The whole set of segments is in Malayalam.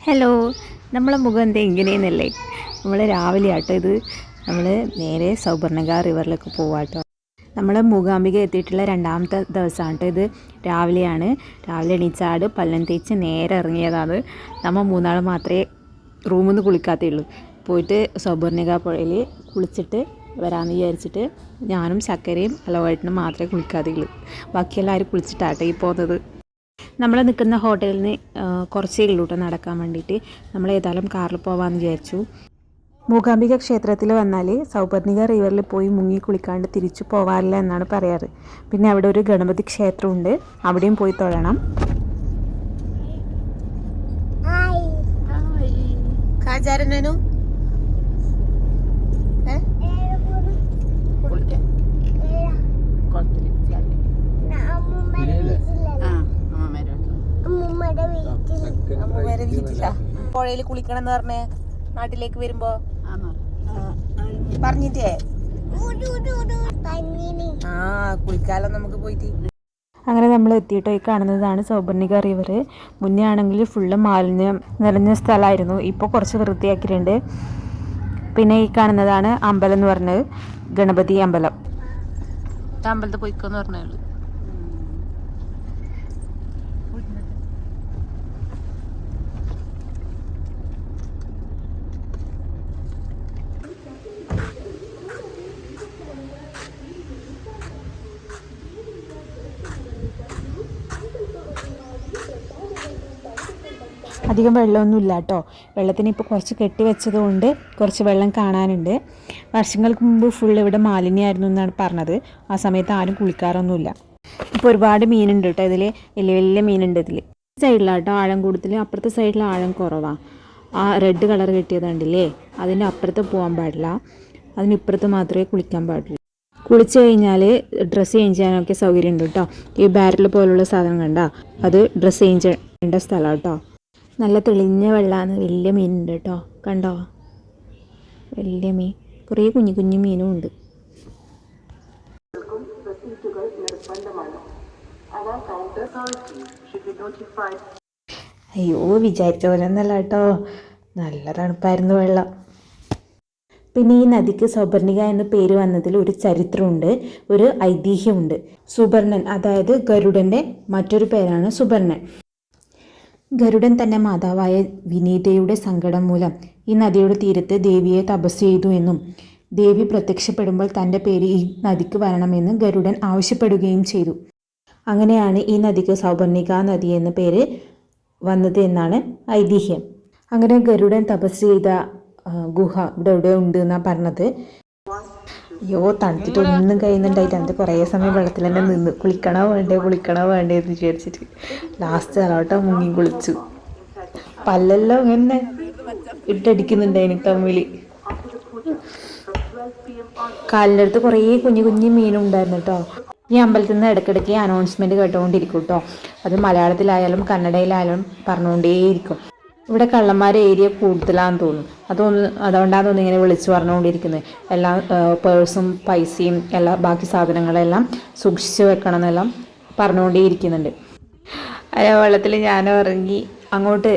ഹലോ നമ്മളെ മുഖം എന്താ ഇങ്ങനെയെന്നല്ലേ? നമ്മൾ രാവിലെ ആട്ടോ ഇത്. നമ്മൾ നേരെ സൗപർണക റിവറിലേക്ക് പോവാട്ടോ. നമ്മൾ മൂകാംബിക എത്തിയിട്ടുള്ള രണ്ടാമത്തെ ദിവസമാണ് ഇത്. രാവിലെയാണ്. രാവിലെ എണീച്ചാട് പല്ലം തേച്ച് നേരെ ഇറങ്ങിയതാണ്. നമ്മൾ മൂന്നാൾ മാത്രമേ റൂമിൽ നിന്ന് കുളിക്കാത്തേ ഉള്ളൂ പോയിട്ട് സൗപർണിക പുഴയിൽ കുളിച്ചിട്ട് വരാമെന്ന് വിചാരിച്ചിട്ട് ഞാനും ശക്കരയും അലവായിട്ടിനും മാത്രമേ കുളിക്കാതെയുള്ളൂ ബാക്കി എല്ലാവരും കുളിച്ചിട്ടാട്ടെ ഈ പോകുന്നത്. നമ്മൾ നിൽക്കുന്ന ഹോട്ടലിൽ നിന്ന് കുറച്ചേ ഉള്ളൂ കേട്ടോ നടക്കാൻ വേണ്ടിയിട്ട് നമ്മൾ ഏതായാലും കാറിൽ പോകാമെന്ന് വിചാരിച്ചു. മൂകാംബിക ക്ഷേത്രത്തിൽ വന്നാൽ സൗപത്നിക റിവറിൽ പോയി മുങ്ങി കുളിക്കാണ്ട് തിരിച്ചു പോവാറില്ല എന്നാണ് പറയാറ്. പിന്നെ അവിടെ ഒരു ഗണപതി ക്ഷേത്രമുണ്ട്. അവിടെയും പോയി തൊഴണം. പുഴയിൽ കുളിക്കണം എന്ന് പറഞ്ഞേ നാട്ടിലേക്ക് വരുമ്പോ പറഞ്ഞിട്ടേ? ആ കുളിക്കാലം നമുക്ക് പോയിട്ട്. അങ്ങനെ നമ്മൾ എത്തിയിട്ടോ ഈ കാണുന്നതാണ് സൗപർണിക റിവർ. മുന്നേ ആണെങ്കിൽ ഫുള്ള് മാലിന്യം നിറഞ്ഞ സ്ഥലമായിരുന്നു. ഇപ്പോൾ കുറച്ച് വൃത്തിയാക്കിയിട്ടുണ്ട്. പിന്നെ ഈ കാണുന്നതാണ് അമ്പലം എന്ന് പറഞ്ഞത്. ഗണപതി അമ്പലം. അമ്പലത്തിൽ പോയിക്കോന്ന് പറഞ്ഞേ അധികം വെള്ളമൊന്നും ഇല്ല കേട്ടോ. വെള്ളത്തിന് ഇപ്പോൾ കുറച്ച് കെട്ടി വെച്ചതുകൊണ്ട് കുറച്ച് വെള്ളം കാണാനുണ്ട്. വർഷങ്ങൾക്ക് മുമ്പ് ഫുൾ ഇവിടെ മാലിന്യമായിരുന്നു എന്നാണ് പറഞ്ഞത്. ആ സമയത്ത് ആരും കുളിക്കാറൊന്നുമില്ല. ഇപ്പോൾ ഒരുപാട് മീനുണ്ട് കേട്ടോ ഇതിൽ വലിയ വലിയ മീനുണ്ട് ഇതിൽ സൈഡിലാട്ടോ ആഴം കൂടുതൽ അപ്പുറത്തെ സൈഡിൽ ആഴം കുറവാണ് ആ റെഡ് കളർ കിട്ടിയത് കണ്ടില്ലേ? അതിന്റെ അപ്പുറത്ത് പോകാൻ പാടില്ല. അതിനിപ്പുറത്ത് മാത്രമേ കുളിക്കാൻ പാടില്ല കുളിച്ച് കഴിഞ്ഞാൽ ഡ്രസ്സ് ചേഞ്ച് ചെയ്യാനൊക്കെ സൗകര്യം ഉണ്ട് കേട്ടോ. ഈ ബാരൽ പോലുള്ള സാധനം കണ്ട. അത് ഡ്രസ്സ് ചേഞ്ച് ചെയ്യേണ്ട സ്ഥലമാണ് കേട്ടോ. നല്ല തെളിഞ്ഞ വെള്ളമാണ് വലിയ മീനുണ്ട് കേട്ടോ കണ്ടോ? വലിയ മീൻ. കുറേ കുഞ്ഞു കുഞ്ഞു മീനും ഉണ്ട്. അയ്യോ വിചാരിച്ച പോലെ ഒന്നല്ല കേട്ടോ നല്ല തണുപ്പായിരുന്നു വെള്ളം. പിന്നെ ഈ നദിക്ക് സുബർണിക എന്ന പേര് വന്നതിൽ ഒരു ചരിത്രമുണ്ട്. ഒരു ഐതിഹ്യമുണ്ട്. സുബർണൻ അതായത് ഗരുഡന്റെ മറ്റൊരു പേരാണ് സുബർണൻ ഗരുഡൻ തന്നെ മാതാവായ വിനീതയുടെ സങ്കടം മൂലം ഈ നദിയുടെ തീരത്ത് ദേവിയെ തപസ് ചെയ്തു എന്നും ദേവി പ്രത്യക്ഷപ്പെടുമ്പോൾ തന്റെ പേര് ഈ നദിക്ക് വരണമെന്ന് ഗരുഡൻ ആവശ്യപ്പെടുകയും ചെയ്തു. അങ്ങനെയാണ് ഈ നദിക്ക് സൗപർണിക നദി എന്ന പേര് വന്നത് എന്നാണ് ഐതിഹ്യം. അങ്ങനെ ഗരുഡൻ തപസ് ചെയ്ത ഗുഹ ഇവിടെ ഇവിടെ ഉണ്ട് എന്നാണ് പറഞ്ഞത്. അയ്യോ തണുത്തിട്ട് ഒന്നും കഴിയുന്നുണ്ടായിട്ട് എന്നിട്ട് കുറേ സമയം വെള്ളത്തിൽ തന്നെ നിന്ന് കുളിക്കണോ വേണ്ടേ കുളിക്കണോ വേണ്ടേ എന്ന് വിചാരിച്ചിട്ട് ലാസ്റ്റ് അലോട്ട മുങ്ങി കുളിച്ചു. പല്ലെല്ലാം ഇങ്ങനെ ഇട്ടടിക്കുന്നുണ്ടായിന് തമ്മിൽ കാലിന്റെ അടുത്ത് കുറേ കുഞ്ഞു കുഞ്ഞു മീനുണ്ടായിരുന്നു കേട്ടോ ഈ അമ്പലത്തിൽ നിന്ന് ഇടയ്ക്കിടയ്ക്ക് അനൗൺസ്മെന്റ് കേട്ടുകൊണ്ടിരിക്കും കേട്ടോ അത് മലയാളത്തിലായാലും കന്നഡയിലായാലും പറഞ്ഞുകൊണ്ടേയിരിക്കും ഇവിടെ കള്ളന്മാരെ ഏരിയ കൂടുതലാന്ന് തോന്നും അതൊന്ന് അതുകൊണ്ടാണ് തോന്നുന്നു ഇങ്ങനെ വിളിച്ചു പറഞ്ഞുകൊണ്ടിരിക്കുന്നത്. എല്ലാ പേഴ്സും പൈസയും എല്ലാ ബാക്കി സാധനങ്ങളെല്ലാം സൂക്ഷിച്ചു വെക്കണം എന്നെല്ലാം പറഞ്ഞുകൊണ്ടേയിരിക്കുന്നുണ്ട്. അതേ വെള്ളത്തിൽ ഞാൻ ഇറങ്ങി അങ്ങോട്ട്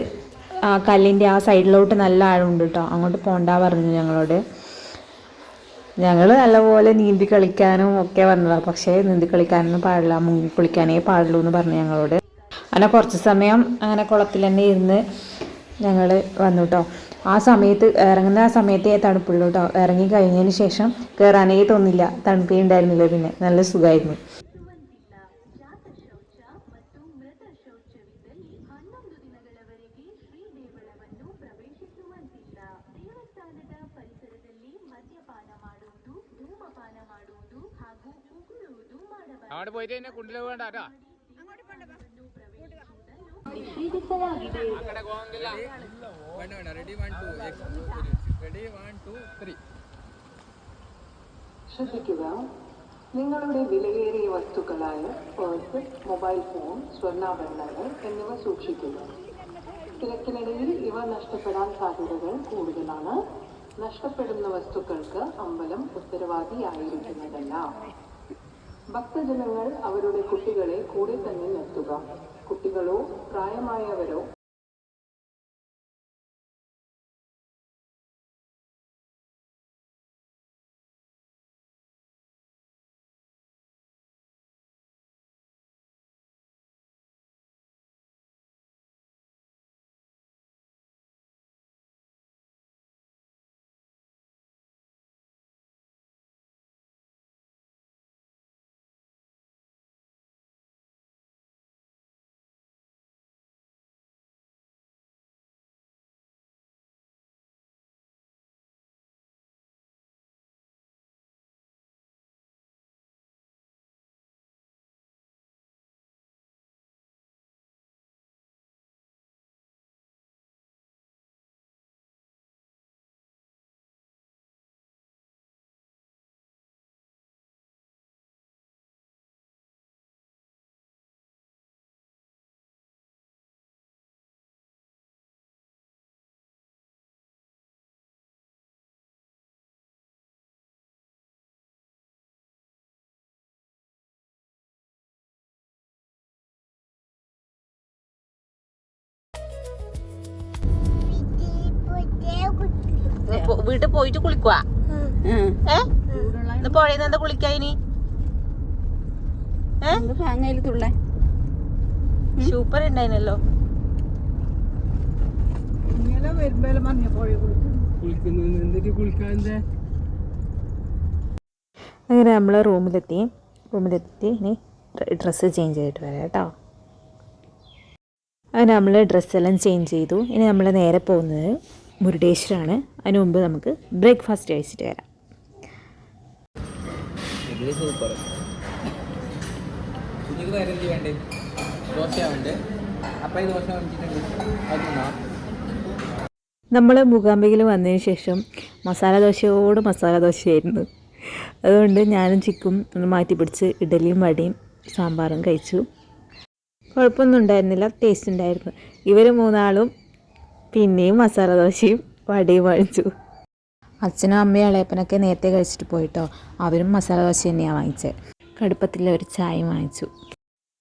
ആ കല്ലിന്റെ ആ സൈഡിലോട്ട് നല്ല ആഴമുണ്ട് കേട്ടോ. അങ്ങോട്ട് പോണ്ട പറഞ്ഞു ഞങ്ങളോട്. ഞങ്ങൾ നല്ലപോലെ നീന്തി കളിക്കാനും ഒക്കെ വന്നതാണ് പക്ഷേ നീന്തി കളിക്കാനൊന്നും പാടില്ല. മുങ്ങി കുളിക്കാനേ പാടുള്ളൂ എന്ന് പറഞ്ഞു ഞങ്ങളോട്. അങ്ങനെ കുറച്ച് സമയം അങ്ങനെ കുളത്തിൽ തന്നെ ഇരുന്ന് ഞങ്ങൾ വന്നു കേട്ടോ ആ സമയത്ത് ഇറങ്ങുന്ന ആ സമയത്തേ തണുപ്പുള്ളൂ കേട്ടോ ഇറങ്ങി കഴിഞ്ഞതിന് ശേഷം കയറാനേ തോന്നില്ല. തണുപ്പേ ഉണ്ടായിരുന്നില്ല പിന്നെ. നല്ല സുഖമായിരുന്നു അവിടെ പോയിട്ട് തന്നെ കുണ്ടിൽ വേണ്ട കേട്ടോ അക്കടെ പോകങ്കില്ല വേണ്ട വേണ്ട ready one two ready one two ശ്രദ്ധിക്കുക. നിങ്ങളുടെ വിലയേറിയ വസ്തുക്കളായ പേഴ്സ് മൊബൈൽ ഫോൺ സ്വർണാഭരണങ്ങൾ എന്നിവ സൂക്ഷിക്കുക. തിരക്കിനിടയിൽ ഇവ നഷ്ടപ്പെടാൻ സാധ്യതകൾ കൂടുതലാണ്. നഷ്ടപ്പെടുന്ന വസ്തുക്കൾക്ക് അമ്പലം ഉത്തരവാദിയായിരിക്കുന്നതല്ല. ഭക്തജനങ്ങൾ അവരുടെ കുട്ടികളെ കൂടെ തന്നെ നിർത്തുക. കുട്ടികളോ പ്രായമായവരോ വീട്ടിൽ പോയിട്ട് കുളിക്കുക ഏ? ഇന്ന് പുഴയിൽ എന്താ കുളിക്കാ ഇനി? സൂപ്പർ കുളിക്കാന്റെ അങ്ങനെ നമ്മൾ റൂമിലെത്തി. റൂമിലെത്തി. ഇനി ഡ്രസ്സ് ചേഞ്ച് ചെയ്തിട്ട് വരാം കേട്ടോ. അങ്ങനെ നമ്മൾ ഡ്രസ്സെല്ലാം ചേഞ്ച് ചെയ്തു. ഇനി നമ്മൾ നേരെ പോകുന്നത് മുരുടേശ്വരാണ്. അതിനു മുമ്പ് നമുക്ക് ബ്രേക്ക്ഫാസ്റ്റ് കഴിച്ചിട്ട് വരാം. ഇത് സൂപ്പർ കുഞ്ഞിക്ക് വേറെ എന്ത് വേണ്ടേ? ദോശ വേണ്ടേ അപ്പം ഈ ദോശ വാങ്ങിച്ചിട്ടുണ്ട് നമ്മൾ മൂകാംബികയിൽ വന്നതിന് ശേഷം മസാല ദോശയോട് മസാല ദോശയായിരുന്നു. അതുകൊണ്ട് ഞാനും ചിക്കും ഒന്ന് മാറ്റി പിടിച്ച് ഇഡലിയും വടിയും സാമ്പാറും കഴിച്ചു. കുഴപ്പമൊന്നും ഉണ്ടായിരുന്നില്ല ടേസ്റ്റ് ഉണ്ടായിരുന്നു. ഇവർ മൂന്നാളും പിന്നെയും മസാല ദോശയും വടയും വാങ്ങിച്ചു. അച്ഛനും അമ്മയും ഇളയപ്പനൊക്കെ നേരത്തെ കഴിച്ചിട്ട് പോയിട്ടോ? അവരും മസാല ദോശ തന്നെയാണ് വാങ്ങിച്ചത് കടുപ്പത്തിൽ ഒരു ചായയും വാങ്ങിച്ചു.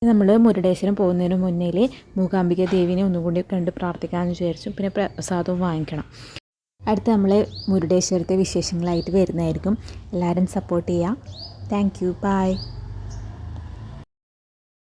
നമ്മൾ മുരുടേശ്വരം പോകുന്നതിന് മുന്നിൽ മൂകാംബിക ദേവിനെ ഒന്നുകൂടി കണ്ട് പ്രാർത്ഥിക്കാമെന്ന് വിചാരിച്ചു. പിന്നെ പ്രസാദവും വാങ്ങിക്കണം. അടുത്ത് നമ്മൾ മുരുടേശ്വരത്തെ വിശേഷങ്ങളായിട്ട് വരുന്നതായിരിക്കും. എല്ലാവരും സപ്പോർട്ട് ചെയ്യുക താങ്ക് യു ബൈ